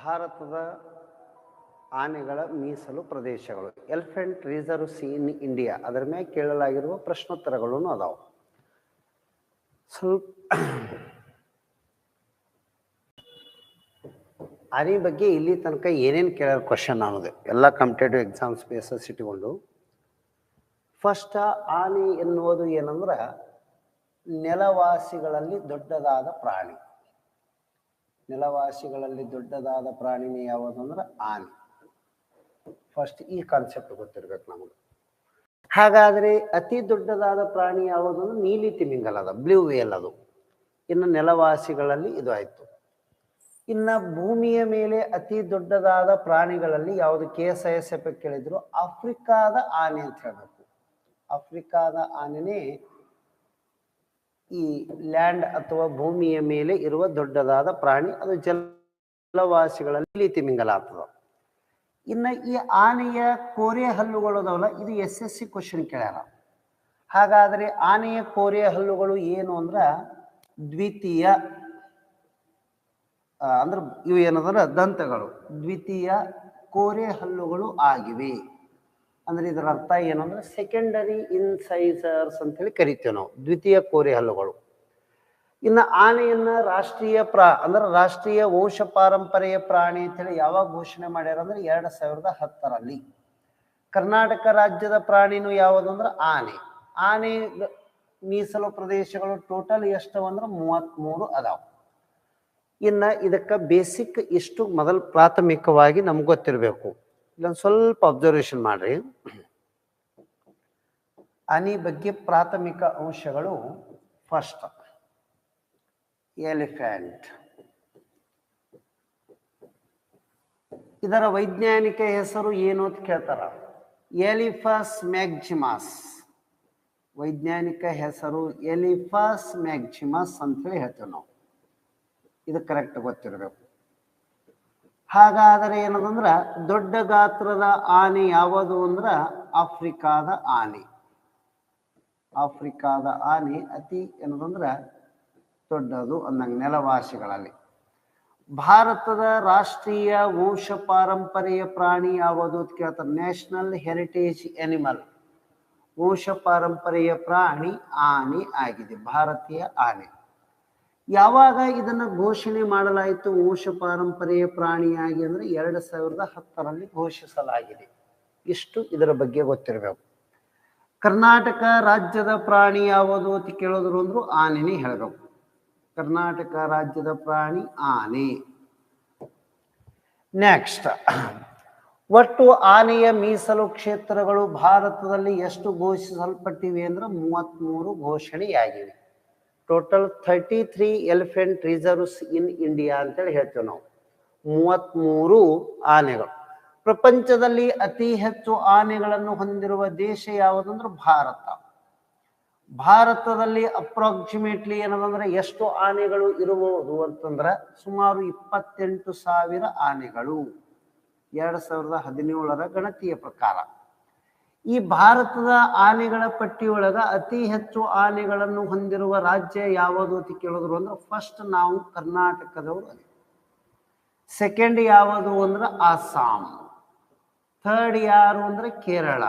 ಭಾರತದ ಆನೆಗಳ ಮೀಸಲು ಪ್ರದೇಶಗಳು. Elephant reserves in India, ಅದರ ಮೇಲೆ ಕೇಳಲಾಗಿರುವ ಪ್ರಶ್ನೋತ್ತರಗಳು ಅದಾವು. ಸ್ವಲ್ಪ ಆನೆ ಬಗ್ಗೆ ಇಲ್ಲಿ ತನಕ ಏನೇನು ಕೇಳೋ ಕ್ವಶನ್ ಅನ್ನೋದು. ಎಲ್ಲ ಕಾಂಪಿಟೇಟಿವ್ ಎಕ್ಸಾಮ್ಸ್ ಬೇಸಸ್ ಇಟ್ಟುಕೊಂಡು ಫಸ್ಟ್ ಆನೆ ಎನ್ನುವುದು ಏನಂದ್ರೆ ನೆಲವಾಸಿಗಳಲ್ಲಿ ದೊಡ್ಡದಾದ ಪ್ರಾಣಿ. ನೆಲವಾಸಿಗಳಲ್ಲಿ ದೊಡ್ಡದಾದ ಪ್ರಾಣಿನೇ ಯಾವುದು ಅಂದ್ರೆ ಆನೆ. ಫಸ್ಟ್ ಈ ಕಾನ್ಸೆಪ್ಟ್ ಗೊತ್ತಿರ್ಬೇಕು ನಮಗೆ. ಹಾಗಾದರೆ ಅತಿ ದೊಡ್ಡದಾದ ಪ್ರಾಣಿ ಯಾವುದು ಅಂದ್ರೆ ನೀಲಿ ತಿಮಿಂಗಲ ಅದ ಬ್ಲೂ ವೇಲ್ ಅದು. ಇನ್ನು ನೆಲವಾಸಿಗಳಲ್ಲಿ ಇದು ಆಯಿತು. ಇನ್ನು ಭೂಮಿಯ ಮೇಲೆ ಅತಿ ದೊಡ್ಡದಾದ ಪ್ರಾಣಿಗಳಲ್ಲಿ ಯಾವುದು K S I S F ಕೇಳಿದ್ರು? ಆಫ್ರಿಕಾದ ಆನೆ ಅಂತ ಹೇಳಬೇಕು. ಆಫ್ರಿಕಾದ ಆನೆನೇ ಈ ಲ್ಯಾಂಡ್ ಅಥವಾ ಭೂಮಿಯ ಮೇಲೆ ಇರುವ ದೊಡ್ಡದಾದ ಪ್ರಾಣಿ, ಅದು ಜಲವಾಸಿಗಳಲ್ಲಿ ತಿಮಿಂಗಲಾಗ್ತದ ಇನ್ನು ಈ ಆನೆಯ ಕೋರೆ ಹಲ್ಲುಗಳು ಅದಾವಲ್ಲ, ಇದು ಎಸ್ ಎಸ್ ಸಿ ಕ್ವಶನ್ ಕೇಳ್ಯಾರ. ಹಾಗಾದರೆ ಆನೆಯ ಕೋರೆ ಹಲ್ಲುಗಳು ಏನು ಅಂದ್ರೆ ದ್ವಿತೀಯ ಅಂದ್ರೆ ಇವು ಏನಂದ್ರೆ ದಂತಗಳು. ದ್ವಿತೀಯ ಕೋರೆ ಹಲ್ಲುಗಳು ಆಗಿವೆ. ಅಂದ್ರೆ ಇದರ ಅರ್ಥ ಏನಂದ್ರೆ ಸೆಕೆಂಡರಿ ಇನ್ಸೈಸರ್ಸ್ ಅಂತೇಳಿ ಕರಿತೇವೆ ನಾವು, ದ್ವಿತೀಯ ಕೋರೆ ಹಲ್ಲುಗಳು. ಇನ್ನು ಆನೆಯನ್ನ ರಾಷ್ಟ್ರೀಯ ಪ್ರಾ, ಅಂದ್ರೆ ರಾಷ್ಟ್ರೀಯ ವಂಶ ಪಾರಂಪರೆಯ ಪ್ರಾಣಿ ಅಂತೇಳಿ ಯಾವಾಗ ಘೋಷಣೆ ಮಾಡ್ಯಾರ ಅಂದ್ರೆ ಎರಡ್ ಸಾವಿರದ ಹತ್ತರಲ್ಲಿ. ಕರ್ನಾಟಕ ರಾಜ್ಯದ ಪ್ರಾಣಿನೂ ಯಾವುದು ಅಂದ್ರೆ ಆನೆ. ಆನೆ ಮೀಸಲು ಪ್ರದೇಶಗಳು ಟೋಟಲ್ ಎಷ್ಟು ಅಂದ್ರೆ ಮೂವತ್ತ್ಮೂರು ಅದಾವ. ಇನ್ನು ಇದಕ್ಕೆ ಬೇಸಿಕ್ ಇಷ್ಟು ಮೊದಲು ಪ್ರಾಥಮಿಕವಾಗಿ ನಮ್ಗೆ ಗೊತ್ತಿರಬೇಕು. ಇಲ್ಲೊಂದು ಸ್ವಲ್ಪ ಅಬ್ಸರ್ವೇಷನ್ ಮಾಡ್ರಿ. ಅನಿ ಬಗ್ಗೆ ಪ್ರಾಥಮಿಕ ಅಂಶಗಳು ಫಸ್ಟ್ ಎಲಿಫೆಂಟ್ ಇದರ ವೈಜ್ಞಾನಿಕ ಹೆಸರು ಏನು ಅಂತ ಕೇಳ್ತಾರ? ಎಲಿಫಸ್ ಮ್ಯಾಗ್ಜಿಮಾಸ್ ವೈಜ್ಞಾನಿಕ ಹೆಸರು ಎಲಿಫಸ್ ಮ್ಯಾಗ್ಜಿಮಸ್ ಅಂತೇಳಿ ಹೇಳ್ತೇವೆ ನಾವು. ಇದು ಕರೆಕ್ಟ್ ಗೊತ್ತಿರಬೇಕು. ಹಾಗಾದರೆ ಏನದಂದ್ರ ದೊಡ್ಡ ಗಾತ್ರದ ಆನೆ ಯಾವುದು ಅಂದ್ರ ಆಫ್ರಿಕಾದ ಆನೆ. ಆಫ್ರಿಕಾದ ಆನೆ ಅತಿ ಏನದಂದ್ರ ದೊಡ್ಡದು ಅನ್ನಂಗ ನೆಲವಾಸಿಗಳಲ್ಲಿ. ಭಾರತದ ರಾಷ್ಟ್ರೀಯ ವಂಶ ಪಾರಂಪರೆಯ ಪ್ರಾಣಿ ಯಾವುದು ಅಂತ ಕೇಳ್ತಾರೆ. ನ್ಯಾಷನಲ್ ಹೆರಿಟೇಜ್ ಎನಿಮಲ್ ವಂಶ ಪಾರಂಪರೆಯ ಪ್ರಾಣಿ ಆನೆ ಆಗಿದೆ, ಭಾರತೀಯ ಆನೆ. ಯಾವಾಗ ಇದನ್ನ ಘೋಷಣೆ ಮಾಡಲಾಯಿತು? ವಂಶ ಪಾರಂಪರೆಯ ಪ್ರಾಣಿಯಾಗಿ ಅಂದ್ರೆ ಎರಡು ಸಾವಿರದ ಹತ್ತರಲ್ಲಿ ಘೋಷಿಸಲಾಗಿದೆ. ಇಷ್ಟು ಇದರ ಬಗ್ಗೆ ಗೊತ್ತಿರಬೇಕು? ಕರ್ನಾಟಕ ರಾಜ್ಯದ ಪ್ರಾಣಿ ಯಾವುದು ಅಂತ ಕೇಳಿದ್ರು ಅಂದ್ರು ಆನೆನೇ ಹೇಳಬೇಕು. ಕರ್ನಾಟಕ ರಾಜ್ಯದ ಪ್ರಾಣಿ ಆನೆ. ನೆಕ್ಸ್ಟ್ ಒಟ್ಟು ಆನೆಯ ಮೀಸಲು ಕ್ಷೇತ್ರಗಳು ಭಾರತದಲ್ಲಿ ಎಷ್ಟು ಘೋಷಿಸಲ್ಪಟ್ಟಿವೆ ಅಂದ್ರೆ ಮೂವತ್ತ್ಮೂರು ಘೋಷಣೆಯಾಗಿವೆ. Total thirty three elephant reserves in India ಅಂತೇಳಿ ಹೇಳ್ತೇವೆ ನಾವು. ಮೂವತ್ತ್ಮೂರು ಆನೆಗಳು. ಪ್ರಪಂಚದಲ್ಲಿ ಅತಿ ಹೆಚ್ಚು ಆನೆಗಳನ್ನು ಹೊಂದಿರುವ ದೇಶ ಯಾವುದಂದ್ರೆ ಭಾರತ. ಭಾರತದಲ್ಲಿ ಅಪ್ರಾಕ್ಸಿಮೇಟ್ಲಿ ಏನದಂದ್ರೆ ಎಷ್ಟು ಆನೆಗಳು ಇರಬಹುದು ಅಂತಂದ್ರೆ ಸುಮಾರು ಇಪ್ಪತ್ತೆಂಟು ಸಾವಿರ ಆನೆಗಳು. ಎರಡು ಸಾವಿರದ ಹದಿನೇಳರ ಗಣತಿಯ ಪ್ರಕಾರ. ಈ ಭಾರತದ ಆನೆಗಳ ಪಟ್ಟಿಯೊಳಗ ಅತಿ ಹೆಚ್ಚು ಆನೆಗಳನ್ನು ಹೊಂದಿರುವ ರಾಜ್ಯ ಯಾವುದು ಅಂತ ಕೇಳಿದ್ರು ಅಂದ್ರೆ ಫಸ್ಟ್ ನಾವು ಕರ್ನಾಟಕದವರು ಅದೇ. ಸೆಕೆಂಡ್ ಯಾವುದು ಅಂದ್ರೆ ಅಸ್ಸಾಂ ಥರ್ಡ್ ಯಾರು ಅಂದ್ರೆ ಕೇರಳ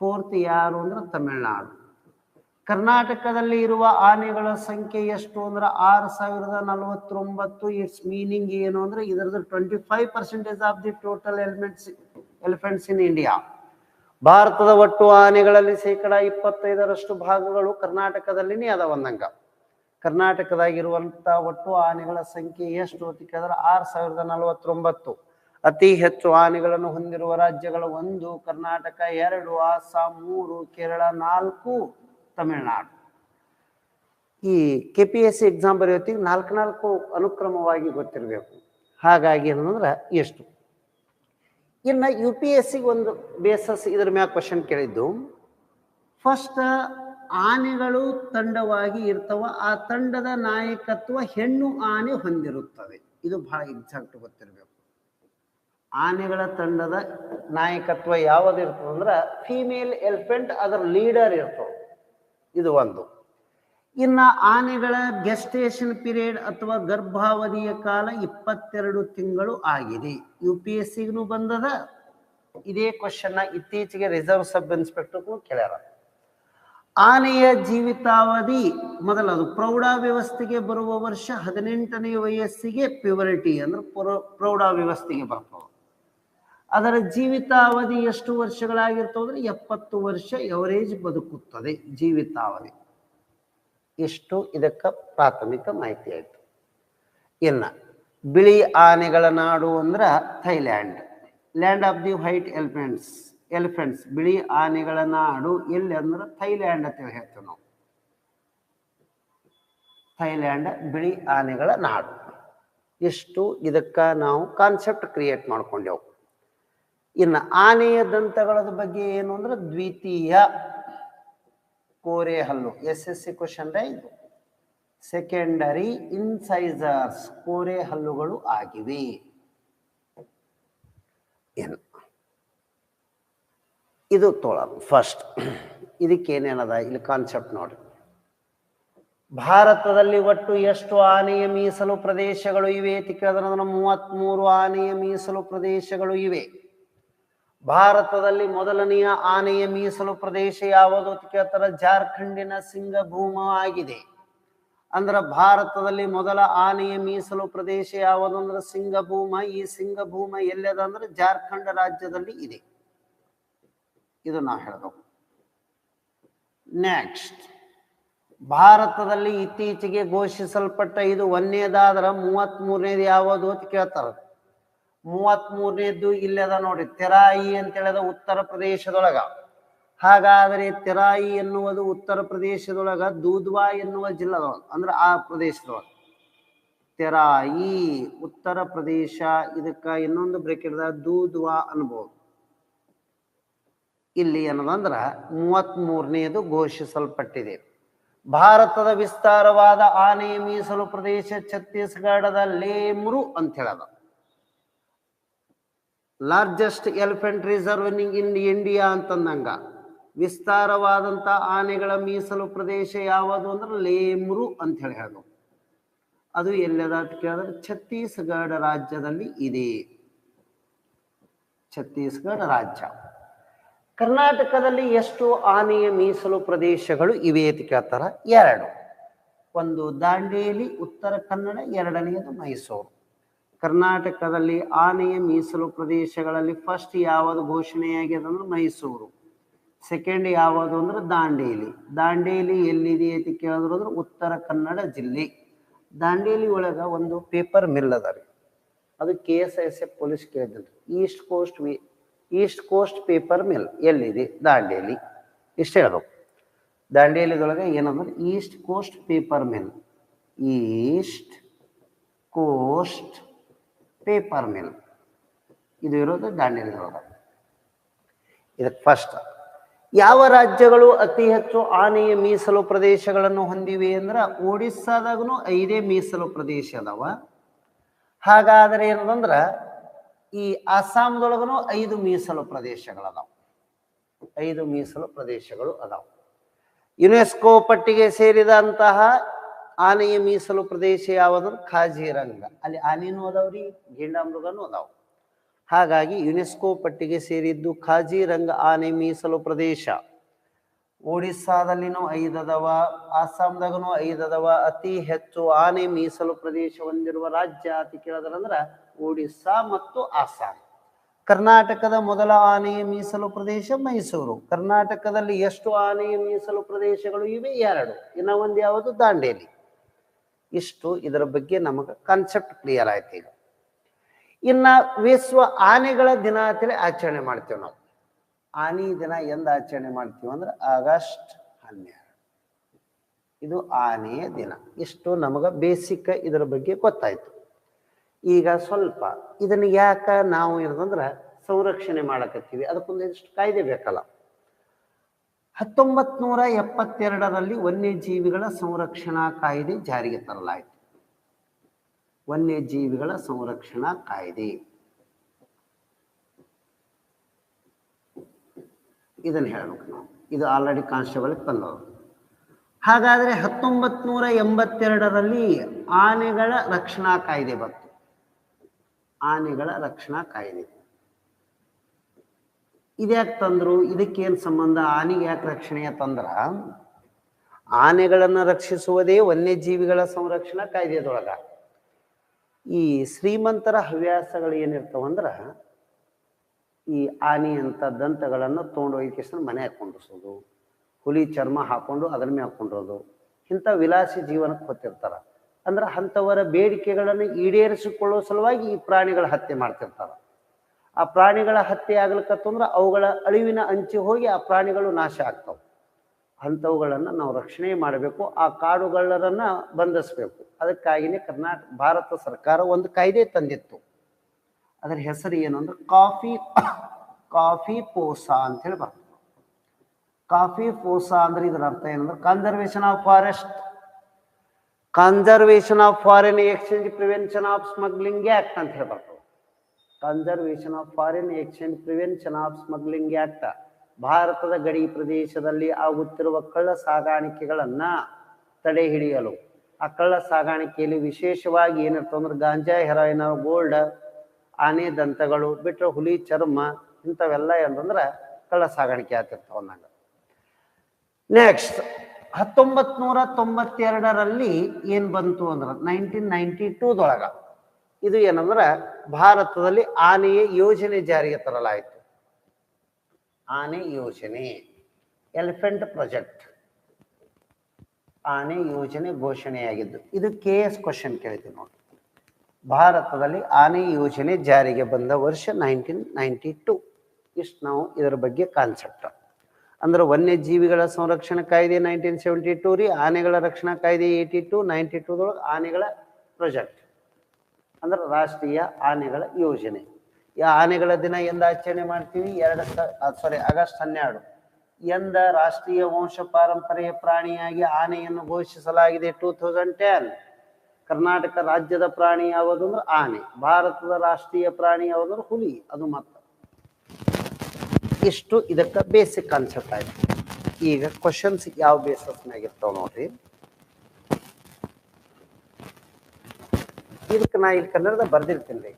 ಫೋರ್ತ್ ಯಾರು ಅಂದ್ರೆ ತಮಿಳ್ನಾಡು ಕರ್ನಾಟಕದಲ್ಲಿ ಇರುವ ಆನೆಗಳ ಸಂಖ್ಯೆ ಎಷ್ಟು ಅಂದ್ರೆ ಆರು ಸಾವಿರದ ನಲವತ್ತೊಂಬತ್ತು ಇಟ್ಸ್ ಮೀನಿಂಗ್ ಏನು ಅಂದ್ರೆ ಇದರದ್ದು twenty five percentage of the total elements elephants in India ಭಾರತದ ಒಟ್ಟು ಆನೆಗಳಲ್ಲಿ ಶೇಕಡ ಇಪ್ಪತ್ತೈದರಷ್ಟು ಭಾಗಗಳು ಕರ್ನಾಟಕದಲ್ಲಿನೇ ಅದಾವಂದಂಗ ಕರ್ನಾಟಕದಾಗಿರುವಂತ ಒಟ್ಟು ಆನೆಗಳ ಸಂಖ್ಯೆ ಎಷ್ಟು ಅಂತ ಕೇಳಿದ್ರೆ ಆರು ಸಾವಿರದ ನಲವತ್ತೊಂಬತ್ತು. ಅತಿ ಹೆಚ್ಚು ಆನೆಗಳನ್ನು ಹೊಂದಿರುವ ರಾಜ್ಯಗಳು ಒಂದು, ಕರ್ನಾಟಕ ಎರಡು ಆಸಾಂ ಮೂರು, ಕೇರಳ ನಾಲ್ಕು, ತಮಿಳುನಾಡು. ಈ K P S C exam ಬರೆಯೋತ್ತಿಗೆ ನಾಲ್ಕು ನಾಲ್ಕು ಅನುಕ್ರಮವಾಗಿ ಗೊತ್ತಿರಬೇಕು. ಹಾಗಾಗಿ ಏನಂದ್ರೆ ಎಷ್ಟು? ಇನ್ನು ಯು ಪಿ ಎಸ್ ಸಿಗೆ ಒಂದು ಬೇಸಸ್ ಇದ್ರ ಮ್ಯಾಗ ಕ್ವಶನ್ ಕೇಳಿದ್ದು. ಫಸ್ಟ್ ಆನೆಗಳು ತಂಡವಾಗಿ ಇರ್ತವ, ಆ ತಂಡದ ನಾಯಕತ್ವ ಹೆಣ್ಣು ಆನೆ ಹೊಂದಿರುತ್ತದೆ ಇದು ಬಹಳ ಎಕ್ಸಾಕ್ಟ್ ಗೊತ್ತಿರಬೇಕು. ಆನೆಗಳ ತಂಡದ ನಾಯಕತ್ವ ಯಾವ್ದು ಇರ್ತದೆ ಅಂದ್ರೆ ಫೀಮೇಲ್ ಎಲಿಫೆಂಟ್ ಅದರ ಲೀಡರ್ ಇರ್ತವೆ. ಇದು ಒಂದು. ಇನ್ನ ಆನೆಗಳ ಗೆಸ್ಟೇಷನ್ ಪೀರಿಯಡ್ ಅಥವಾ ಗರ್ಭಾವಧಿಯ ಕಾಲ ಇಪ್ಪತ್ತೆರಡು ತಿಂಗಳು ಆಗಿದೆ. ಯು ಪಿ ಎಸ್ ಸಿಗೂ ಬಂದದ? ಇದೇ ಕ್ವಶನ್ನ ಇತ್ತೀಚೆಗೆ ರಿಸರ್ವ್ ಸಬ್ ಇನ್ಸ್ಪೆಕ್ಟರ್ಗೂ ಕೇಳ್ಯಾರ. ಆನೆಯ ಜೀವಿತಾವಧಿ ಮೊದಲದು ಪ್ರೌಢ ವ್ಯವಸ್ಥೆಗೆ ಬರುವ ವರ್ಷ ಹದಿನೆಂಟನೇ ವಯಸ್ಸಿಗೆ ಪ್ಯೂರಿಟಿ ಅಂದ್ರೆ ಪ್ರೌಢ ವ್ಯವಸ್ಥೆಗೆ ಬರ್ತವೆ. ಅದರ ಜೀವಿತಾವಧಿ ಎಷ್ಟು ವರ್ಷಗಳಾಗಿರ್ತವೆ ಅಂದ್ರೆ ಎಪ್ಪತ್ತು ವರ್ಷ ಎವರೇಜ್ ಬದುಕುತ್ತದೆ ಜೀವಿತಾವಧಿ. ಇಷ್ಟು ಇದಕ್ಕೆ ಪ್ರಾಥಮಿಕ ಮಾಹಿತಿ ಆಯಿತು. ಇನ್ನು ಬಿಳಿ ಆನೆಗಳ ನಾಡು ಅಂದ್ರೆ Thailand. Land of the white elephants elephants ಬಿಳಿ ಆನೆಗಳ ನಾಡು ಎಲ್ಲಿ ಅಂದ್ರೆ ಥೈಲ್ಯಾಂಡ್ ಅಂತ ಹೇಳಿ ಹೇಳ್ತೇವೆ ನಾವು. ಥೈಲ್ಯಾಂಡ್ ಬಿಳಿ ಆನೆಗಳ ನಾಡು. ಇಷ್ಟು ಇದಕ್ಕೆ ನಾವು ಕಾನ್ಸೆಪ್ಟ್ ಕ್ರಿಯೇಟ್ ಮಾಡ್ಕೊಂಡೆವು. ಇನ್ನು ಆನೆಯ ದಂತಗಳದ ಬಗ್ಗೆ ಏನು ಅಂದ್ರೆ ದ್ವಿತೀಯ ಕೋರೆ ಹಲ್ಲು ಎಸ್ ಎಸ್ ಸಿ ಕ್ವಶನ್ ಇದು. ಸೆಕೆಂಡರಿ ಇನ್ಸೈಸರ್ಸ್ ಕೋರೆ ಹಲ್ಲುಗಳು ಆಗಿವೆ ಇದು ತೋಳಲು ಫಸ್ಟ್ ಇದಕ್ಕೇನೇನದ ಇಲ್ಲಿ ಕಾನ್ಸೆಪ್ಟ್ ನೋಡಿ. ಭಾರತದಲ್ಲಿ ಒಟ್ಟು ಎಷ್ಟು ಆನೆಯ ಮೀಸಲು ಪ್ರದೇಶಗಳು ಇವೆ? ಅಂತ ಕೇಳಿದ್ರೆ ಮೂವತ್ಮೂರು ಆನೆಯ ಮೀಸಲು ಪ್ರದೇಶಗಳು ಇವೆ. ಭಾರತದಲ್ಲಿ ಮೊದಲನೆಯ ಆನೆಯ ಮೀಸಲು ಪ್ರದೇಶ ಯಾವುದು ಅಂತ ಕೇಳ್ತಾರೆ? ಜಾರ್ಖಂಡಿನ ಸಿಂಗಭೂಮ ಆಗಿದೆ. ಅಂದ್ರೆ ಭಾರತದಲ್ಲಿ ಮೊದಲ ಆನೆಯ ಮೀಸಲು ಪ್ರದೇಶ ಯಾವುದು ಅಂದ್ರೆ ಸಿಂಗಭೂಮ. ಈ ಸಿಂಗಭೂಮ ಎಲ್ಲದ ಅಂದ್ರೆ ಜಾರ್ಖಂಡ್ ರಾಜ್ಯದಲ್ಲಿ ಇದೆ. ಇದು ನಾ ಹೇಳ್ಬೇಕು. ನೆಕ್ಸ್ಟ್ ಭಾರತದಲ್ಲಿ ಇತ್ತೀಚೆಗೆ ಘೋಷಿಸಲ್ಪಟ್ಟ ಇದು ಒಂದೇದಾದ್ರ ಮೂವತ್ತ್ ಮೂರನೇದು ಯಾವುದು ಅಂತ ಕೇಳ್ತಾರ. ಮೂವತ್ತ್ ಮೂರನೇದ್ದು ಇಲ್ಲದ ನೋಡಿ, ತೆರಾಯಿ ಅಂತ ಹೇಳಿದ ಉತ್ತರ ಪ್ರದೇಶದೊಳಗ. ಹಾಗಾದರೆ ತೆರಾಯಿ ಎನ್ನುವುದು ಉತ್ತರ ಪ್ರದೇಶದೊಳಗ ದೂದ್ವಾ ಎನ್ನುವ ಜಿಲ್ಲದೊಳಗ ಅಂದ್ರೆ ಆ ಪ್ರದೇಶದೊಳಗ ತೆರಾಯಿ, ಉತ್ತರ ಪ್ರದೇಶ, ಇದಕ್ಕ ಇನ್ನೊಂದು ಬ್ರೇಕೆಟ್ ದೂದ್ವಾ ಅನ್ಬಹುದು ಇಲ್ಲಿ ಏನದಂದ್ರ ಮೂವತ್ತ್ ಮೂರನೇದು ಘೋಷಿಸಲ್ಪಟ್ಟಿದೆ. ಭಾರತದ ವಿಸ್ತಾರವಾದ ಆನೆ ಮೀಸಲು ಪ್ರದೇಶ ಛತ್ತೀಸ್ಗಢದ ಲೇಮ್ರು ಅಂತ ಹೇಳದ largest elephant reserve in India ಅಂತಂದಂಗ. ವಿಸ್ತಾರವಾದಂತ ಆನೆಗಳ ಮೀಸಲು ಪ್ರದೇಶ ಯಾವುದು ಅಂದ್ರೆ ಲೇಮ್ರು ಅಂತ ಹೇಳಿ ಹೇಳೋದು. ಅದು ಎಲ್ಲದ ಕೇಳಿದ್ರೆ ಛತ್ತೀಸ್ಗಢ ರಾಜ್ಯದಲ್ಲಿ ಇದೆ. ಛತ್ತೀಸ್ಗಢ ರಾಜ್ಯ. ಕರ್ನಾಟಕದಲ್ಲಿ ಎಷ್ಟು ಆನೆಯ ಮೀಸಲು ಪ್ರದೇಶಗಳು ಇವೆ ಅಂತ ಕೇಳ್ತಾರ ಎರಡು. ಒಂದು ದಾಂಡೇಲಿ, ಉತ್ತರ ಕನ್ನಡ, ಎರಡನೆಯದು ಮೈಸೂರು. ಕರ್ನಾಟಕದಲ್ಲಿ ಆನೆಯ ಮೀಸಲು ಪ್ರದೇಶಗಳಲ್ಲಿ ಫಸ್ಟ್ ಯಾವುದು ಘೋಷಣೆಯಾಗಿದೆ ಅಂದ್ರೆ ಮೈಸೂರು. ಸೆಕೆಂಡ್ ಯಾವುದು ಅಂದ್ರೆ ದಾಂಡೇಲಿ. ದಾಂಡೇಲಿ ಎಲ್ಲಿದೆ ಅಂತ ಕೇಳಿದ್ರು ಅಂದ್ರೆ ಉತ್ತರ ಕನ್ನಡ ಜಿಲ್ಲೆ. ದಾಂಡೇಲಿ ಒಳಗ ಒಂದು ಪೇಪರ್ ಮಿಲ್ ಅದ ರೀ. ಅದು K S S F police ಕೇಳಿದ್ರು east coast east coast paper mill ಎಲ್ಲಿದೆ? ದಾಂಡೇಲಿ. ಇಷ್ಟು ಹೇಳ್ಬೇಕು. ದಾಂಡೇಲಿದೊಳಗೆ ಏನಂದ್ರೆ east coast paper mill east coast paper mill. ಇದು ಇರೋದು ದಾಂಡೇಲಿಯೊಳಗೆ ಇದಕ್ಕೆ ಫಸ್ಟ್ ಯಾವ ರಾಜ್ಯಗಳು ಅತಿ ಹೆಚ್ಚು ಆನೆಯ ಮೀಸಲು ಪ್ರದೇಶಗಳನ್ನು ಹೊಂದಿವೆ ಅಂದ್ರೆ ಒಡಿಸ್ಸಾದಾಗೂ ಐದೇ ಮೀಸಲು ಪ್ರದೇಶ ಅದಾವ. ಹಾಗಾದ್ರೆ ಏನದಂದ್ರ ಈ ಅಸ್ಸಾಂದೊಳಗನು ಐದು ಮೀಸಲು ಪ್ರದೇಶಗಳದಾವ. ಐದು ಮೀಸಲು ಪ್ರದೇಶಗಳು ಅದಾವ. ಯುನೆಸ್ಕೋ ಪಟ್ಟಿಗೆ ಸೇರಿದಂತಹ ಆನೆಯ ಮೀಸಲು ಪ್ರದೇಶ ಯಾವುದಂದ್ರೆ ಖಾಜಿರಂಗ. ಅಲ್ಲಿ ಆನೆನೂ ಅದಾವ್ರಿ ಗೇಂಡಾಮೃಗನೂ ಅದಾವ. ಹಾಗಾಗಿ ಯುನೆಸ್ಕೋ ಪಟ್ಟಿಗೆ ಸೇರಿದ್ದು ಖಾಜಿರಂಗ ಆನೆ ಮೀಸಲು ಪ್ರದೇಶ. ಒಡಿಸ್ಸಾದಲ್ಲಿನೂ ಐದದವ ಅಸ್ಸಾಂದಾಗನು ಐದದವ ಅತಿ ಹೆಚ್ಚು ಆನೆ ಮೀಸಲು ಪ್ರದೇಶ ಹೊಂದಿರುವ ರಾಜ್ಯ ಅತಿ ಕೇಳಿದ್ರಂದ್ರ ಒಡಿಸ್ಸಾ ಮತ್ತು ಅಸ್ಸಾಂ. ಕರ್ನಾಟಕದ ಮೊದಲ ಆನೆಯ ಮೀಸಲು ಪ್ರದೇಶ ಮೈಸೂರು. ಕರ್ನಾಟಕದಲ್ಲಿ ಎಷ್ಟು ಆನೆಯ ಮೀಸಲು ಪ್ರದೇಶಗಳು ಇವೆ? ಎರಡು. ಇನ್ನ ಒಂದು ಯಾವುದು? ದಾಂಡೇಲಿ. ಇಷ್ಟು ಇದರ ಬಗ್ಗೆ ನಮಗೆ ಕಾನ್ಸೆಪ್ಟ್ ಕ್ಲಿಯರ್ ಆಯ್ತು ಈಗ. ಇನ್ನ ವಿಶ್ವ ಆನೆಗಳ ದಿನ ಅಂತೇಳಿ ಆಚರಣೆ ಮಾಡ್ತೇವೆ ನಾವು. ಆನೆ ದಿನ ಎಂದ ಆಚರಣೆ ಮಾಡ್ತೀವಿ ಅಂದ್ರೆ ಆಗಸ್ಟ್ ಹನ್ನೆರಡು. ಇದು ಆನೆಯ ದಿನ. ಇಷ್ಟು ನಮಗೆ ಬೇಸಿಕ್ ಇದರ ಬಗ್ಗೆ ಗೊತ್ತಾಯ್ತು. ಈಗ ಸ್ವಲ್ಪ ಇದನ್ನ ಯಾಕೆ ನಾವು ಏನಂದ್ರೆ ಸಂರಕ್ಷಣೆ ಮಾಡಕತ್ತೀವಿ. ಅದಕ್ಕೊಂದಿಷ್ಟು ಕಾಯ್ದೆ ಬೇಕಲ್ಲ. ಹತ್ತೊಂಬತ್ ನೂರ ಎಪ್ಪತ್ತೆರಡರಲ್ಲಿ ವನ್ಯಜೀವಿಗಳ ಸಂರಕ್ಷಣಾ ಕಾಯ್ದೆ ಜಾರಿಗೆ ತರಲಾಯಿತು. ವನ್ಯಜೀವಿಗಳ ಸಂರಕ್ಷಣಾ ಕಾಯ್ದೆ. ಇದನ್ನು ಹೇಳಬೇಕು ನಾವು. ಇದು ಆಲ್ರೆಡಿ ಕಾನ್ಸ್ಟೇಬಲ್ ಬಂದವರು ಹಾಗಾದರೆ ಹತ್ತೊಂಬತ್ ನೂರ ಎಂಬತ್ತೆರಡರಲ್ಲಿ ಆನೆಗಳ ರಕ್ಷಣಾ ಕಾಯ್ದೆ ಬಂತು. ಆನೆಗಳ ರಕ್ಷಣಾ ಕಾಯ್ದೆ. ಇದ್ಯಾಕೆ ತಂದ್ರು? ಇದಕ್ಕೇನು ಸಂಬಂಧ? ಆನೆಗೆ ಯಾಕೆ ರಕ್ಷಣೆಯ ತಂದ್ರ? ಆನೆಗಳನ್ನು ರಕ್ಷಿಸುವುದೇ ವನ್ಯಜೀವಿಗಳ ಸಂರಕ್ಷಣಾ ಕಾಯ್ದೆದೊಳಗ ಈ ಶ್ರೀಮಂತರ ಹವ್ಯಾಸಗಳು ಏನಿರ್ತಾವಂದ್ರ ಈ ಆನೆ ಅಂತ ದಂತಗಳನ್ನು ತೊಗೊಂಡೋಗಿ ಮನೆ ಹಾಕೊಂಡಿಸೋದು ಹುಲಿ ಚರ್ಮ ಹಾಕೊಂಡು ಅದ್ರ ಮೇಲೆ ಹಾಕೊಂಡಿರೋದು ಇಂಥ ವಿಲಾಸಿ ಜೀವನಕ್ಕೆ ಹೊತ್ತಿರ್ತಾರ. ಅಂದ್ರೆ ಅಂಥವರ ಬೇಡಿಕೆಗಳನ್ನು ಈಡೇರಿಸಿಕೊಳ್ಳುವ ಸಲುವಾಗಿ ಈ ಪ್ರಾಣಿಗಳ ಹತ್ಯೆ ಮಾಡ್ತಿರ್ತಾರ. ಆ ಪ್ರಾಣಿಗಳ ಹತ್ಯೆ ಆಗ್ಲಿಕ್ಕಂದ್ರೆ ಅವುಗಳ ಅಳಿವಿನ ಅಂಚಿ ಹೋಗಿ ಆ ಪ್ರಾಣಿಗಳು ನಾಶ ಆಗ್ತಾವೆ. ಅಂಥವುಗಳನ್ನು ನಾವು ರಕ್ಷಣೆ ಮಾಡಬೇಕು, ಆ ಕಾಡುಗಳನ್ನ ಬಂಧಿಸಬೇಕು. ಅದಕ್ಕಾಗಿನೇ ಕರ್ನಾಟಕ ಭಾರತ ಸರ್ಕಾರ ಒಂದು ಕಾಯ್ದೆ ತಂದಿತ್ತು. ಅದರ ಹೆಸರು ಏನು ಅಂದ್ರೆ ಕಾಫಿ ಕಾಫಿ ಪೋಸ ಅಂತ ಹೇಳಿ ಬರ್ತದೆ. ಕಾಫಿ ಪೋಸ ಅಂದ್ರೆ ಇದರ ಅರ್ಥ ಏನಂದ್ರೆ conservation of forest conservation of foreign exchange prevention of smuggling act ಅಂತ ಹೇಳಿ ಬರ್ತದೆ. Conservation of foreign exchange prevention of smuggling act ಭಾರತದ ಗಡಿ ಪ್ರದೇಶದಲ್ಲಿ ಆಗುತ್ತಿರುವ ಕಳ್ಳ ಸಾಗಾಣಿಕೆಗಳನ್ನ ತಡೆ ಹಿಡಿಯಲು ಆ ಕಳ್ಳ ಸಾಗಾಣಿಕೆಯಲ್ಲಿ ವಿಶೇಷವಾಗಿ ಏನಿರ್ತವೆ ಅಂದ್ರೆ ಗಾಂಜಾ ಹೆರಾಯಿನ ಗೋಲ್ಡ್ ಆನೆ ದಂತಗಳು ಬಿಟ್ಟರೆ ಹುಲಿ, ಚರ್ಮ ಇಂಥವೆಲ್ಲ ಏನಂದ್ರೆ ಕಳ್ಳ ಸಾಗಾಣಿಕೆ ಆಗ್ತಿರ್ತಾವ ನಂಗೆ ನೆಕ್ಸ್ಟ್ ಹತ್ತೊಂಬತ್ ನೂರ ತೊಂಬತ್ತೆರಡರಲ್ಲಿ ಏನ್ ಬಂತು ಅಂದ್ರೆ ನೈನ್ಟೀನ್ ನೈನ್ಟಿ ಟೂದೊಳಗ ಇದು ಏನಂದ್ರೆ ಭಾರತದಲ್ಲಿ ಆನೆಯ ಯೋಜನೆ ಜಾರಿಗೆ ತರಲಾಯಿತು. ಆನೆ ಯೋಜನೆ ಎಲಿಫೆಂಟ್ ಪ್ರಾಜೆಕ್ಟ್ ಆನೆ ಯೋಜನೆ ಘೋಷಣೆಯಾಗಿದ್ದು. ಇದು ಕೆ ಎಸ್ ಕ್ವಶನ್ ಕೇಳ್ತೀವಿ ನೋಡಿ. ಭಾರತದಲ್ಲಿ ಆನೆ ಯೋಜನೆ ಜಾರಿಗೆ ಬಂದ ವರ್ಷ ನೈನ್ಟೀನ್ ನೈಂಟಿ ಟು ಇಷ್ಟು ನಾವು ಇದರ ಬಗ್ಗೆ ಕಾನ್ಸೆಪ್ಟ್ ಅಂದ್ರೆ ವನ್ಯಜೀವಿಗಳ ಸಂರಕ್ಷಣಾ ಕಾಯ್ದೆ ನೈನ್ಟೀನ್ ಸೆವೆಂಟಿ ಟೂ ರೀ, ಆನೆಗಳ ರಕ್ಷಣಾ ಕಾಯ್ದೆ ಏಯ್ಟಿ ಟು ನೈಂಟಿ ಟೂದೊಳಗೆ ಆನೆಗಳ ಪ್ರಾಜೆಕ್ಟ್ ಅಂದ್ರೆ ರಾಷ್ಟ್ರೀಯ ಆನೆಗಳ ಯೋಜನೆ. ಈ ಆನೆಗಳ ದಿನ ಎಂದ ಆಚರಣೆ ಮಾಡ್ತೀವಿ? ಎರಡು ಸಾರಿ ಆಗಸ್ಟ್ ಹನ್ನೆರಡು. ಎಂದ ರಾಷ್ಟ್ರೀಯ ವಂಶ ಪಾರಂಪರೆಯ ಪ್ರಾಣಿಯಾಗಿ ಆನೆಯನ್ನು ಘೋಷಿಸಲಾಗಿದೆ ಟೂ ತೌಸಂಡ್ ಟೆನ್ ಕರ್ನಾಟಕ ರಾಜ್ಯದ ಪ್ರಾಣಿ ಯಾವುದು ಅಂದ್ರೆ ಆನೆ. ಭಾರತದ ರಾಷ್ಟ್ರೀಯ ಪ್ರಾಣಿ ಯಾವುದು ಹುಲಿ. ಅದು ಮಾತ್ರ. ಇಷ್ಟು ಇದಕ್ಕೆ ಬೇಸಿಕ್ ಕಾನ್ಸೆಪ್ಟ್ ಆಯ್ತು. ಈಗ ಕ್ವಶನ್ಸ್ ಯಾವ ಬೇಸಸ್ನಾಗ ಇರ್ತಾವ ನೋಡ್ರಿ? ಇದಕ್ಕೆ ನಾ ಇಲ್ಲಿ ಕನ್ನಡದ ಬರ್ದಿರ್ತೀನಿ ರೀ.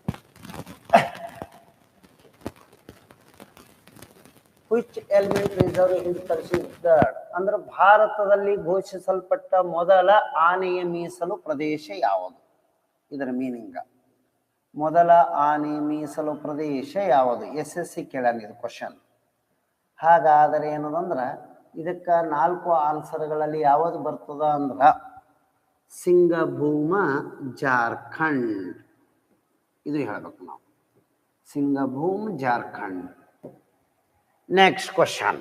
Which element reserve in considered ಅಂದ್ರೆ ಭಾರತದಲ್ಲಿ ಘೋಷಿಸಲ್ಪಟ್ಟ ಮೊದಲ ಆನೆಯ ಮೀಸಲು ಪ್ರದೇಶ ಯಾವುದು? ಇದರ ಮೀನಿಂಗ ಮೊದಲ ಆನೆ ಮೀಸಲು ಪ್ರದೇಶ ಯಾವುದು? ಎಸ್ ಎಸ್ ಸಿ ಕೇಳಾನ ಇದು ಕ್ವಶನ್ ಹಾಗಾದರೆ ಏನದಂದ್ರ, ಇದಕ್ಕೆ ನಾಲ್ಕು ಆನ್ಸರ್ಗಳಲ್ಲಿ ಯಾವುದು ಬರ್ತದ ಅಂದ್ರ ಸಿಂಗಭೂಮ ಜಾರ್ಖಂಡ್. ಇದು ಹೇಳಬೇಕು ನಾವು. ಸಿಂಗಭೂಮ್ ಜಾರ್ಖಂಡ್. ನೆಕ್ಸ್ಟ್ ಕ್ವಶನ್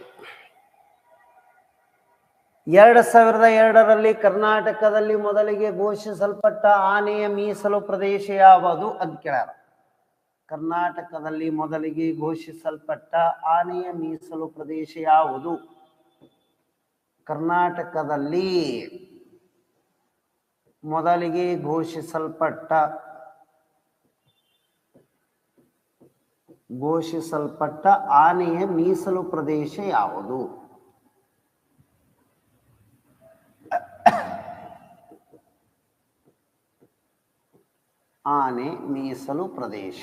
ಎರಡು ಸಾವಿರದ ಎರಡರಲ್ಲಿ ಕರ್ನಾಟಕದಲ್ಲಿ ಮೊದಲಿಗೆ ಘೋಷಿಸಲ್ಪಟ್ಟ ಆನೆಯ ಮೀಸಲು ಪ್ರದೇಶ ಯಾವುದು ಅಂತ ಕೇಳ್ಯಾರ. ಕರ್ನಾಟಕದಲ್ಲಿ ಮೊದಲಿಗೆ ಘೋಷಿಸಲ್ಪಟ್ಟ ಆನೆಯ ಮೀಸಲು ಪ್ರದೇಶ ಯಾವುದು? ಕರ್ನಾಟಕದಲ್ಲಿ ಮೊದಲಿಗೆ ಘೋಷಿಸಲ್ಪಟ್ಟ ಘೋಷಿಸಲ್ಪಟ್ಟ ಆನೆಯ ಮೀಸಲು ಪ್ರದೇಶ ಯಾವುದು? ಆನೆ ಮೀಸಲು ಪ್ರದೇಶ.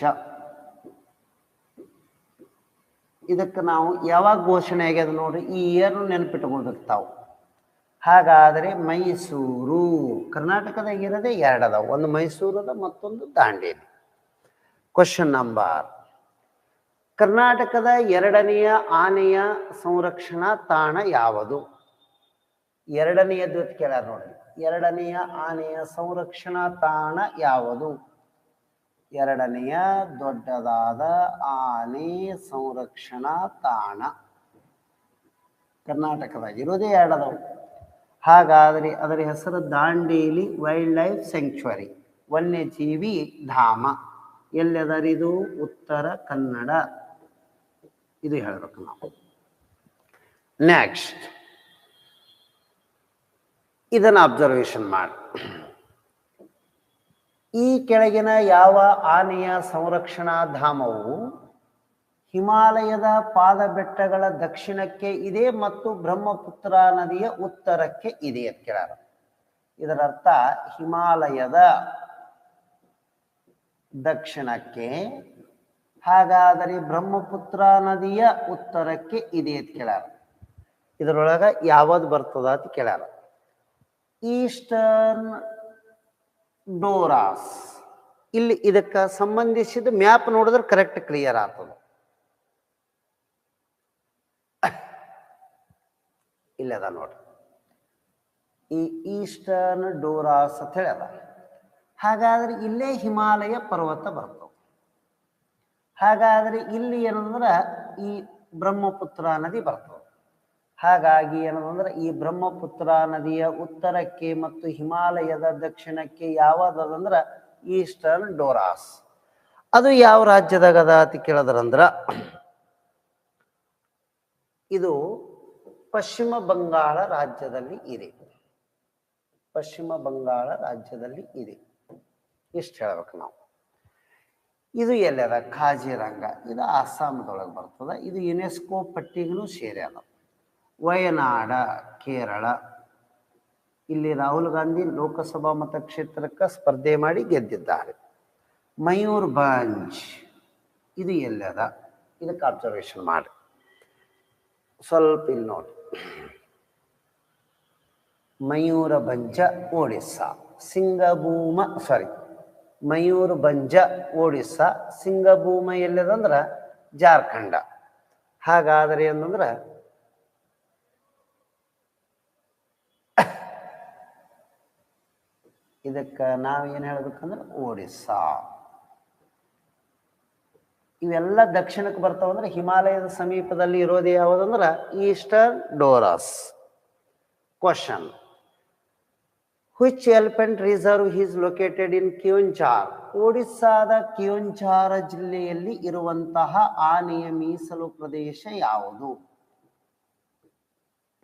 ಇದಕ್ಕೆ ನಾವು ಯಾವಾಗ ಘೋಷಣೆ ಆಗ್ಯದ ನೋಡ್ರಿ? ಈ ಇಯರ್ ನೆನಪಿಟ್ಕೊಳ್ಬೇಕು ಹಾಗಾದರೆ ಮೈಸೂರು. ಕರ್ನಾಟಕದಾಗ ಇರೋದೇ ಎರಡದ ಒಂದು ಮೈಸೂರದ, ಮತ್ತೊಂದು ದಾಂಡೇಲಿ. ಕ್ವಶನ್ ನಂಬರ್ ಕರ್ನಾಟಕದ ಎರಡನೆಯ ಆನೆಯ ಸಂರಕ್ಷಣಾ ತಾಣ ಯಾವುದು? ಎರಡನೆಯದು ಕೆಳ ನೋಡಿ. ಎರಡನೆಯ ಆನೆಯ ಸಂರಕ್ಷಣಾ ತಾಣ ಯಾವುದು? ಎರಡನೆಯ ದೊಡ್ಡದಾದ ಆನೆ ಸಂರಕ್ಷಣಾ ತಾಣ. ಕರ್ನಾಟಕದಾಗ ಇರೋದೇ ಎರಡದವು. ಹಾಗಾದರೆ ಅದರ ಹೆಸರು ದಾಂಡೇಲಿ ವೈಲ್ಡ್ ಲೈಫ್ ಸೆಂಕ್ಚುರಿ ವನ್ಯಜೀವಿ ಧಾಮ. ಎಲ್ಲೆದರಿದು ಉತ್ತರ ಕನ್ನಡ. ಇದು ಹೇಳಬೇಕು ನಾವು. ನೆಕ್ಸ್ಟ್ ಇದನ್ನು ಅಬ್ಸರ್ವೇಷನ್ ಮಾಡಿ. ಈ ಕೆಳಗಿನ ಯಾವ ಆನೆಯ ಸಂರಕ್ಷಣಾ ಧಾಮವು ಹಿಮಾಲಯದ ಪಾದ ಬೆಟ್ಟಗಳ ದಕ್ಷಿಣಕ್ಕೆ ಇದೆ ಮತ್ತು ಬ್ರಹ್ಮಪುತ್ರ ನದಿಯ ಉತ್ತರಕ್ಕೆ ಇದೆ ಅಂತ ಕೇಳಾರ ಇದರ ಅರ್ಥ ಹಿಮಾಲಯದ ದಕ್ಷಿಣಕ್ಕೆ, ಹಾಗಾದರೆ ಬ್ರಹ್ಮಪುತ್ರ ನದಿಯ ಉತ್ತರಕ್ಕೆ ಇದೆ ಅಂತ ಕೇಳ್ಯಾರ ಇದರೊಳಗ ಯಾವ್ದು ಬರ್ತದ ಅಂತ ಕೇಳ್ಯಾರ ಈಸ್ಟರ್ನ್ ಡೋರಾಸ್. ಇಲ್ಲಿ ಇದಕ್ಕೆ ಸಂಬಂಧಿಸಿದ ಮ್ಯಾಪ್ ನೋಡಿದ್ರೆ ಕರೆಕ್ಟ್ ಕ್ಲಿಯರ್ ಆಗ್ತದೆ. ಇಲ್ಲದ ನೋಡ್ರಿ. ಈ ಈಸ್ಟರ್ನ್ ಡೋರಾಸ್ ಅಂತ ಹೇಳಿ ಅದ ಹಾಗಾದ್ರೆ ಇಲ್ಲೇ ಹಿಮಾಲಯ ಪರ್ವತ ಬರ್ತವೆ ಹಾಗಾದ್ರೆ ಇಲ್ಲಿ ಏನಂದ್ರೆ ಈ ಬ್ರಹ್ಮಪುತ್ರ ನದಿ ಬರ್ತವೆ ಹಾಗಾಗಿ ಏನಂದ್ರೆ ಈ ಬ್ರಹ್ಮಪುತ್ರ ನದಿಯ ಉತ್ತರಕ್ಕೆ ಮತ್ತು ಹಿಮಾಲಯದ ದಕ್ಷಿಣಕ್ಕೆ ಯಾವ್ದಂದ್ರ ಈಸ್ಟರ್ನ್ ಡೋರಾಸ್. ಅದು ಯಾವ ರಾಜ್ಯದಾಗ ಅದ ಅಂತ ಕೇಳದ್ರಂದ್ರ, ಇದು ಪಶ್ಚಿಮ ಬಂಗಾಳ ರಾಜ್ಯದಲ್ಲಿ ಇದೆ. ಪಶ್ಚಿಮ ಬಂಗಾಳ ರಾಜ್ಯದಲ್ಲಿ ಇದೆ. ಇಷ್ಟು ಹೇಳ್ಬೇಕು ನಾವು? ಇದು ಎಲ್ಲದ? ಕಾಜಿರಂಗ ಇದು ಅಸ್ಸಾಂದೊಳಗೆ ಬರ್ತದೆ. ಇದು ಯುನೆಸ್ಕೋ ಪಟ್ಟಿಗೂ ಸೇರ್ಯಾದ ವಯನಾಡ, ಕೇರಳ. ಇಲ್ಲಿ ರಾಹುಲ್ ಗಾಂಧಿ ಲೋಕಸಭಾ ಮತಕ್ಷೇತ್ರಕ್ಕೆ ಸ್ಪರ್ಧೆ ಮಾಡಿ ಗೆದ್ದಿದ್ದಾರೆ. ಮಯೂರ್ಭಂಜ್ ಇದು ಎಲ್ಲದ? ಇದಕ್ಕೆ ಅಬ್ಸರ್ವೇಷನ್ ಮಾಡಿ ಸ್ವಲ್ಪ ಇಲ್ಲಿ ನೋಡಿ. ಮಯೂರಭಂಜ ಒಡಿಸ್ಸಾ, ಸಿಂಗಭೂಮ ಸಾರಿ ಮಯೂರ್ಭಂಜ ಒಡಿಸ್ಸಾ, ಸಿಂಗಭೂಮ ಎಲ್ಲದಂದ್ರ? ಜಾರ್ಖಂಡ. ಹಾಗಾದರೆ ಏನಂದ್ರ? ಇದಕ್ಕೆ ನಾವೇನು ಹೇಳ್ಬೇಕಂದ್ರೆ? ಒಡಿಸ್ಸಾ. ಇವೆಲ್ಲ ದಕ್ಷಿಣಕ್ಕೆ ಬರ್ತಾವಂದ್ರೆ ಹಿಮಾಲಯದ ಸಮೀಪದಲ್ಲಿ ಇರೋದು ಯಾವುದಂದ್ರೆ eastern Dooars. Question which elephant reserve is located in Keonjhar ಒಡಿಸ್ಸಾದ ಕಿಯೋಂಚಾರ ಜಿಲ್ಲೆಯಲ್ಲಿ ಇರುವಂತಹ ಆನೆಯ ಮೀಸಲು ಪ್ರದೇಶ ಯಾವುದು?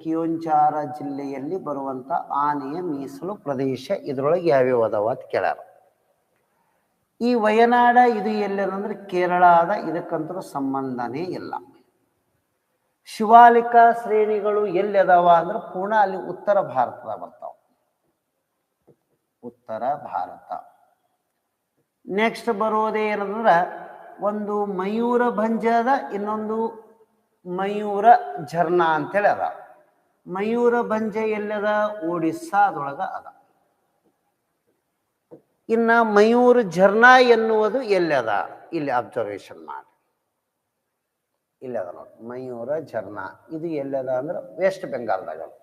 ಕಿಯೋಂಚಾರ ಜಿಲ್ಲೆಯಲ್ಲಿ ಬರುವಂತ ಆನೆಯ ಮೀಸಲು ಪ್ರದೇಶ ಇದರೊಳಗೆ ಯಾವ್ಯಾವ ಅದಾವ ಅಂತ ಕೇಳ್ಯಾರ ಈ ವಯನಾಡ ಇದು ಎಲ್ಲದಂದ್ರೆ ಕೇರಳ ಅದ ಇದಕ್ಕಂತೂ ಸಂಬಂಧನೇ ಇಲ್ಲ. ಶಿವಾಲಿಕ ಶ್ರೇಣಿಗಳು ಎಲ್ಲಿ ಅದಾವ ಅಂದ್ರೆ ಪೂರ್ಣ ಅಲ್ಲಿ ಉತ್ತರ ಭಾರತದ ಬರ್ತಾವ. ಉತ್ತರ ಭಾರತ. ನೆಕ್ಸ್ಟ್ ಬರೋದೇ ಏನಂದ್ರೆ ಒಂದು ಮಯೂರ ಭಂಜದ ಇನ್ನೊಂದು ಮಯೂರ ಝರ್ನಾ ಅಂತೇಳಿ ಅದ. ಮಯೂರ ಭಂಜ ಎಲ್ಲದ? ಒಡಿಸ್ಸಾದೊಳಗ ಅದ. ಇನ್ನ ಮಯೂರ್ ಝರ್ನಾ ಎನ್ನುವುದು ಎಲ್ಲದ? ಇಲ್ಲಿ ಅಬ್ಸರ್ವೇಷನ್ ಮಾಡಿ. ಇಲ್ಲದ ನೋಡಿ, ಮಯೂರ ಝರ್ನಾ. ಇದು ಎಲ್ಲದ ಅಂದ್ರೆ ವೆಸ್ಟ್ ಬೆಂಗಾಲ್ದಾಗ ಅದ.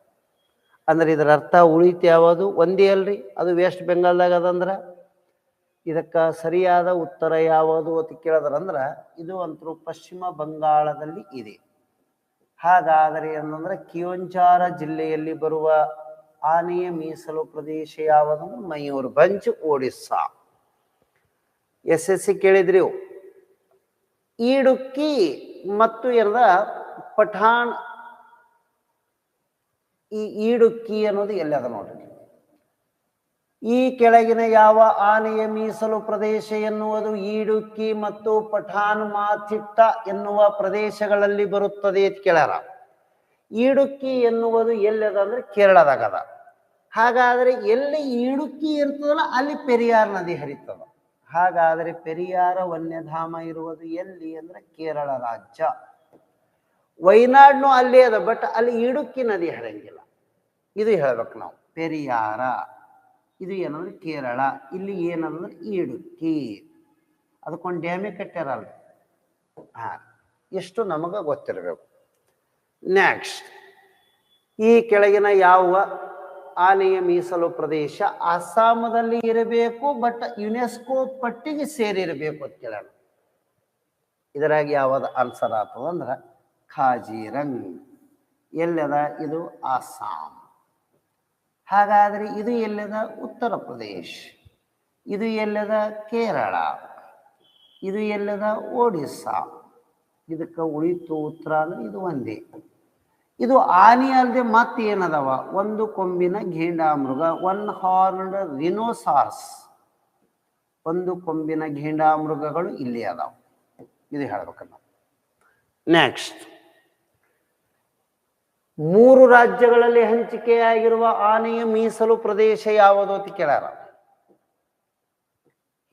ಅಂದ್ರೆ ಇದರ ಅರ್ಥ ಉಳಿತು ಯಾವುದು? ಒಂದೇ ಅಲ್ರಿ? ಅದು ವೆಸ್ಟ್ ಬೆಂಗಾಲ್ದಾಗ ಅದಂದ್ರ ಇದಕ್ಕೆ ಸರಿಯಾದ ಉತ್ತರ ಯಾವುದು ಅಂತ ಕೇಳಿದ್ರಂದ್ರೆ ಇದು ಅಂತೂ ಪಶ್ಚಿಮ ಬಂಗಾಳದಲ್ಲಿ ಇದೆ. ಹಾಗಾದರೆ ಏನಂದ್ರೆ ಕಿಯೋಂಚಾರ ಜಿಲ್ಲೆಯಲ್ಲಿ ಬರುವ ಆನೆಯ ಮೀಸಲು ಪ್ರದೇಶ ಯಾವುದಂದ್ರೆ Mayurbhanj Odisha. S S C ಕೇಳಿದ್ರಿ. ಈಡುಕ್ಕಿ ಮತ್ತು ಎರಡ ಪಠಾಣ್. ಈ ಈಡುಕ್ಕಿ ಅನ್ನೋದು ಎಲ್ಲದ ನೋಡ್ರಿ ಈ ಕೆಳಗಿನ ಯಾವ ಆನೆಯ ಮೀಸಲು ಪ್ರದೇಶ ಎನ್ನುವುದು? ಈಡುಕ್ಕಿ ಮತ್ತು ಪಠಾನ್ ಮಾತಿಟ್ಟ ಎನ್ನುವ ಪ್ರದೇಶಗಳಲ್ಲಿ ಬರುತ್ತದೆ ಅಂತ ಕೇಳ್ಯಾರ. ಈಡುಕ್ಕಿ ಎನ್ನುವುದು ಎಲ್ಲದ ಅಂದ್ರೆ ಕೇರಳದಾಗದ ಹಾಗಾದ್ರೆ ಎಲ್ಲಿ ಇಡುಕಿ ಇರ್ತದಲ್ಲ ಅಲ್ಲಿ ಪೆರಿಯಾರ್ ನದಿ ಹರಿತದ. ಹಾಗಾದ್ರೆ ಪೆರಿಯಾರ ವನ್ಯಧಾಮ ಇರುವುದು ಎಲ್ಲಿ ಅಂದ್ರೆ ಕೇರಳ ರಾಜ್ಯ. ವೈನಾಡ್ನು ಅಲ್ಲಿ ಅದ ಬಟ್ ಅಲ್ಲಿ ಇಡುಕ್ಕಿ ನದಿ ಹರಿಯಂಗಿಲ್ಲ. ಇದು ಹೇಳ್ಬೇಕು ನಾವು, ಪೆರಿಯಾರ. ಇದು ಏನಂದ್ರೆ ಕೇರಳ, ಇಲ್ಲಿ ಏನಂದ್ರೆ ಇಡುಕ್ಕಿ ಅದಕ್ಕೊಂದು ಡ್ಯಾಮೇ ಕಟ್ಟ್ಯಾರಲ್ಲ ಹಾ, ಎಷ್ಟು ನಮಗ ಗೊತ್ತಿರಬೇಕು. ನೆಕ್ಸ್ಟ್ ಈ ಕೆಳಗಿನ ಯಾವ ಆನೆಯ ಮೀಸಲು ಪ್ರದೇಶ ಅಸ್ಸಾಮದಲ್ಲಿ ಇರಬೇಕು ಬಟ್ ಯುನೆಸ್ಕೋ ಪಟ್ಟಿಗೆ ಸೇರಿರಬೇಕು ಅಂತ ಕೇಳೋಣ. ಇದರಾಗಿ ಯಾವ್ದು ಆನ್ಸರ್ ಆತದಂದ್ರ ಖಾಜಿರಂಗ್. ಎಲ್ಲದ? ಇದು ಅಸ್ಸಾಂ. ಹಾಗಾದ್ರೆ ಇದು ಎಲ್ಲದ? ಉತ್ತರ ಪ್ರದೇಶ. ಇದು ಎಲ್ಲದ? ಕೇರಳ. ಇದು ಎಲ್ಲದ? ಒಡಿಸ್ಸಾ. ಇದಕ್ಕೆ ಉಳಿತು ಉತ್ತರ ಅಂದ್ರೆ ಇದು ಒಂದೇ. ಇದು ಆನೆ ಅಲ್ಲದೆ ಮತ್ತೆ ಏನದವ ಒಂದು ಕೊಂಬಿನ ಘೇಂಡಾಮೃಗ ಒನ್ ಹಾರ್ನ್ಡ್ ರಿನೋಸಾರ್ಸ್ ಒಂದು ಕೊಂಬಿನ ಘೇಂಡಾಮೃಗಗಳು ಇಲ್ಲಿ ಅದಾವ. ಇದು ಹೇಳ್ಬೇಕು ನಾವು ನೆಕ್ಸ್ಟ್ ಮೂರು ರಾಜ್ಯಗಳಲ್ಲಿ ಹಂಚಿಕೆಯಾಗಿರುವ ಆನೆಯ ಮೀಸಲು ಪ್ರದೇಶ ಯಾವುದು ಅಂತ ಕೇಳ್ಯಾರ.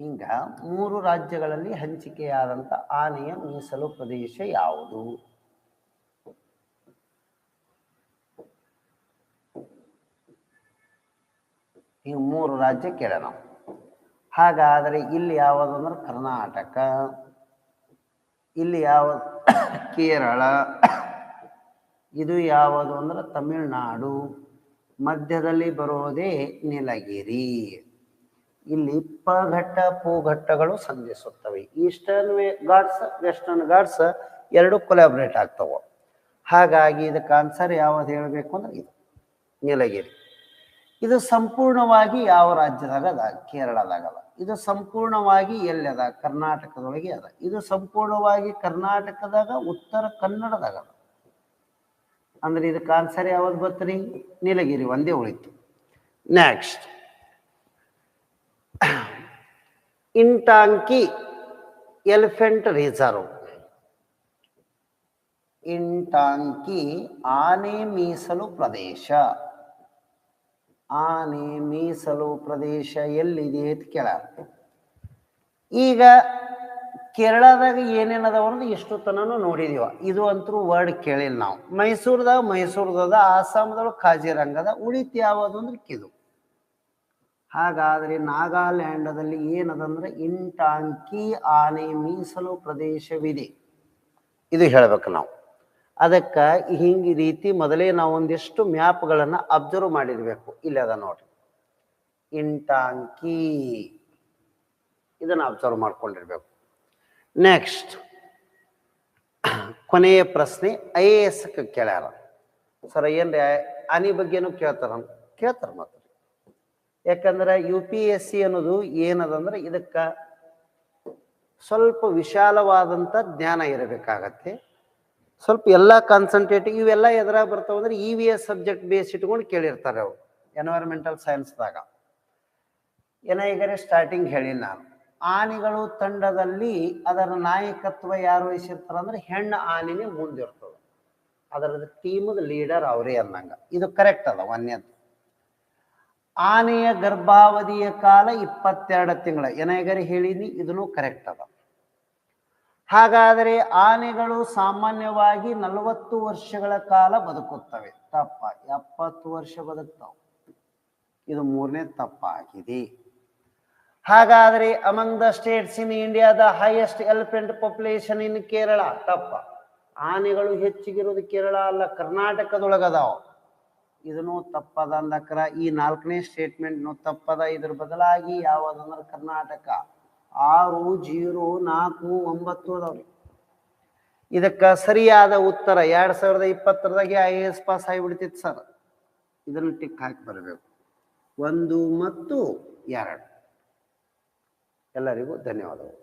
ಹಿಂಗ ಮೂರು ರಾಜ್ಯಗಳಲ್ಲಿ ಹಂಚಿಕೆಯಾದಂತ ಆನೆಯ ಮೀಸಲು ಪ್ರದೇಶ ಯಾವುದು? ಈ ಮೂರು ರಾಜ್ಯ ಕೇಳೋಣ. ಹಾಗಾದರೆ ಇಲ್ಲಿ ಯಾವುದು ಅಂದ್ರೆ ಕರ್ನಾಟಕ, ಇಲ್ಲಿ ಯಾವ ಕೇರಳ, ಇದು ಯಾವುದು ಅಂದ್ರೆ ತಮಿಳುನಾಡು, ಮಧ್ಯದಲ್ಲಿ ಬರೋದೇ ನೀಲಗಿರಿ. ಇಲ್ಲಿ ಪ ಘಟ್ಟ, ಪೂ ಸಂಧಿಸುತ್ತವೆ. ಈಸ್ಟರ್ನ್ ಗಾಡ್ಸ್ ವೆಸ್ಟರ್ನ್ ಗಾಡ್ಸ್ ಎರಡು ಕೊಲಾಬ್ರೇಟ್ ಆಗ್ತವೆ. ಹಾಗಾಗಿ ಇದಕ್ಕೆ ಆನ್ಸರ್ ಯಾವುದು ಹೇಳಬೇಕು ಅಂದ್ರೆ ಇದು, ನೀಲಗಿರಿ. ಇದು ಸಂಪೂರ್ಣವಾಗಿ ಯಾವ ರಾಜ್ಯದಾಗ ಅದ? ಕೇರಳದಾಗ ಅದ ಇದು ಸಂಪೂರ್ಣವಾಗಿ ಎಲ್ಲಿ ಅದ? ಕರ್ನಾಟಕದೊಳಗೆ ಅದ. ಇದು ಸಂಪೂರ್ಣವಾಗಿ ಕರ್ನಾಟಕದಾಗ, ಉತ್ತರ ಕನ್ನಡದಾಗ ಅದ. ಅಂದ್ರೆ ಇದಕ್ಕೆ ಆನ್ಸರ್ ಯಾವ್ದು ಬರ್ತೀರಿ ನೀಲಗಿರಿ, ಒಂದೇ ಉಳಿತು. Next Intanki elephant reserve. Intanki ಆನೆ ಮೀಸಲು ಪ್ರದೇಶ. ಆನೆ ಮೀಸಲು ಪ್ರದೇಶ ಎಲ್ಲಿದೆ ಅಂತ ಕೇಳಾರ ಈಗ ಕೇರಳದಾಗ ಏನೇನದಾವ ಅಂದ್ರೆ ಎಷ್ಟು ತನನು ನೋಡಿದೀವ. ಇದು ಅಂತೂ ವರ್ಡ್ ಕೇಳಿಲ್ಲ ನಾವು. ಮೈಸೂರದಾಗ ಮೈಸೂರ್ದದ, ಆಸಾಮದೊಳಗೆ ಕಾಜಿರಂಗದ, ಉಳಿತು ಯಾವುದು ಅಂದ್ರೆ ಕಿದು. ಹಾಗಾದ್ರೆ ನಾಗಾಲ್ಯಾಂಡದಲ್ಲಿ ಏನದಂದ್ರೆ ಇಂಟಾಂಕಿ ಆನೆ ಮೀಸಲು ಪ್ರದೇಶವಿದೆ. ಇದು ಹೇಳ್ಬೇಕು ನಾವು. ಅದಕ್ಕೆ ಹಿಂಗೆ ರೀತಿ ಮೊದಲೇ ನಾವು ಒಂದಿಷ್ಟು ಮ್ಯಾಪ್ಗಳನ್ನು ಅಬ್ಸರ್ವ್ ಮಾಡಿರ್ಬೇಕು. ಇಲ್ಲಿ ಅದ ನೋಡ್ರಿ. ಇಂಟಾಂಕಿ. ಇದನ್ನು ಅಬ್ಸರ್ವ್ ಮಾಡ್ಕೊಂಡಿರ್ಬೇಕು. ನೆಕ್ಸ್ಟ್. ಕೊನೆಯ ಪ್ರಶ್ನೆ, ಐ ಎ ಎಸ್ ಕೇಳ್ಯಾರ. ಸರ್, ಏನ್ರಿ ಅನಿ ಬಗ್ಗೆನೂ ಕೇಳ್ತಾರ ಕೇಳ್ತಾರ ಮತ್ತೆ ಯಾಕಂದ್ರೆ ಯು ಪಿ ಎಸ್ ಸಿ ಅನ್ನೋದು ಏನದಂದ್ರೆ ಇದಕ್ಕೆ ಸ್ವಲ್ಪ ವಿಶಾಲವಾದಂಥ ಜ್ಞಾನ ಇರಬೇಕಾಗತ್ತೆ. ಸ್ವಲ್ಪ ಎಲ್ಲ ಕಾನ್ಸಂಟ್ರೇಟ್ ಇವೆಲ್ಲ ಎದುರಾಗ ಬರ್ತಾವ ಅಂದ್ರೆ E V S subject base ಇಟ್ಕೊಂಡು ಕೇಳಿರ್ತಾರೆ ಅವರು ಎನ್ವೈರ್ಮೆಂಟಲ್ ಸೈನ್ಸ್ದಾಗ ಏನ ಸ್ಟಾರ್ಟಿಂಗ್ ಹೇಳಿ ನಾನು. ಆನೆಗಳು ತಂಡದಲ್ಲಿ ಅದರ ನಾಯಕತ್ವ ಯಾರು ವಹಿಸಿರ್ತಾರ ಅಂದ್ರೆ ಹೆಣ್ಣು ಆನೆನೇ ಮುಂದಿರ್ತದೆ. ಅದರ ಟೀಮದ ಲೀಡರ್ ಅವರೇ ಅನ್ನಂಗ ಇದು ಕರೆಕ್ಟ್ ಅದ ಒಂದೇದು. ಆನೆಯ ಗರ್ಭಾವಧಿಯ ಕಾಲ ಇಪ್ಪತ್ತೆರಡು ತಿಂಗಳ. ಏನಾಗರೆ ಹೇಳಿನಿ ಇದನ್ನು ಕರೆಕ್ಟ್ ಅದ. ಹಾಗಾದರೆ ಆನೆಗಳು ಸಾಮಾನ್ಯವಾಗಿ ನಲವತ್ತು ವರ್ಷಗಳ ಕಾಲ ಬದುಕುತ್ತವೆ. ತಪ್ಪ. ಎಪ್ಪತ್ತು ವರ್ಷ ಬದುಕ್ತಾವೆ. ಇದು ಮೂರನೇ ತಪ್ಪಾಗಿದೆ. ಹಾಗಾದರೆ ಅಮಂಗ್ ದ ಸ್ಟೇಟ್ಸ್ ಇನ್ ಇಂಡಿಯಾದ highest elephant population in Kerala ತಪ್ಪ. ಆನೆಗಳು ಹೆಚ್ಚಿಗಿರೋದು ಕೇರಳ ಅಲ್ಲ ಕರ್ನಾಟಕದೊಳಗದಾವ ಇದನ್ನು ತಪ್ಪದ ಅಂದಕ್ರ ಈ ನಾಲ್ಕನೇ ಸ್ಟೇಟ್ಮೆಂಟ್ನು ತಪ್ಪದ, ಇದ್ರ ಬದಲಾಗಿ ಯಾವ್ದಂದ್ರೆ ಕರ್ನಾಟಕ. ಆರು, ಜೀರೋ, ನಾಲ್ಕು, ಒಂಬತ್ತು ಅದಾವ್ರಿ. ಇದಕ್ಕೆ ಸರಿಯಾದ ಉತ್ತರ ಎರಡ್ ಸಾವಿರದ ಇಪ್ಪತ್ತರದಾಗೆ ಐ ಎ ಎಸ್ ಪಾಸ್ ಆಗಿಬಿಡ್ತಿತ್ತು ಸರ್ ಇದನ್ನು ಟಿಕ್ ಹಾಕಿ ಬರಬೇಕು. ಒಂದು ಮತ್ತು ಎರಡು. ಎಲ್ಲರಿಗೂ ಧನ್ಯವಾದಗಳು.